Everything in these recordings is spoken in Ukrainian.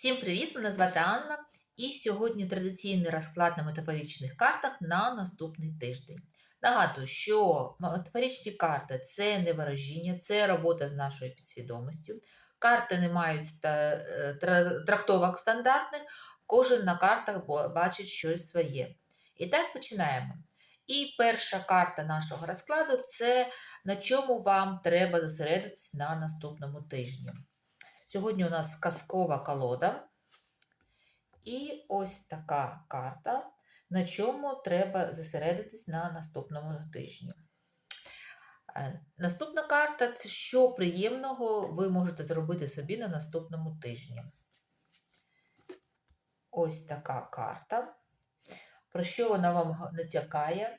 Всім привіт! Мене звати Анна, і сьогодні традиційний розклад на метафоричних картах на наступний тиждень. Нагадую, що метафоричні карти це не ворожіння, це робота з нашою підсвідомістю. Карти не мають е, тра- трактовок стандартних, кожен на картах бачить щось своє. І так починаємо. І перша карта нашого розкладу це на чому вам треба зосередитись на наступному тижні. Сьогодні у нас казкова колода. І ось така карта, на чому треба зосередитись на наступному тижні. Е, Наступна карта це що приємного ви можете зробити собі на наступному тижні. Ось така карта. Про що вона вам натякає?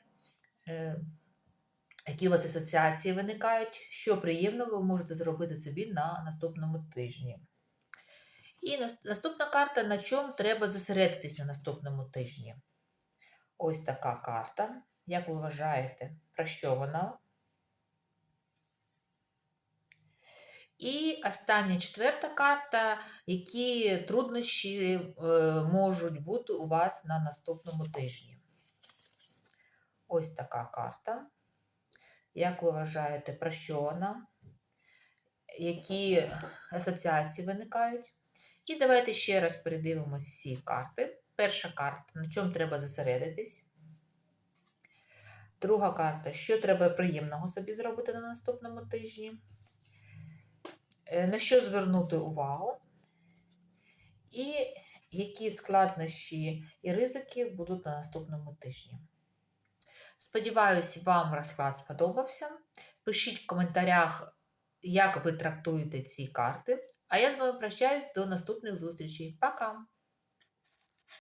Які у вас асоціації виникають, що приємного ви можете зробити собі на наступному тижні. І наступна карта, на чому треба зосередитись на наступному тижні. Ось така карта. Як ви вважаєте, про що вона? І остання четверта карта, які труднощі е, можуть бути у вас на наступному тижні. Ось така карта. Як ви вважаєте, про що вона? Які асоціації виникають? І давайте ще раз передивимось всі карти. Перша карта, на чому треба зосередитись. Друга карта, що треба приємного собі зробити на наступному тижні. Е, На що звернути увагу. І які складнощі і ризики будуть на наступному тижні. Сподіваюсь, вам розклад сподобався. Пишіть в коментарях, як ви трактуєте ці карти. А я з вами прощаюсь до наступних зустрічей. Пока!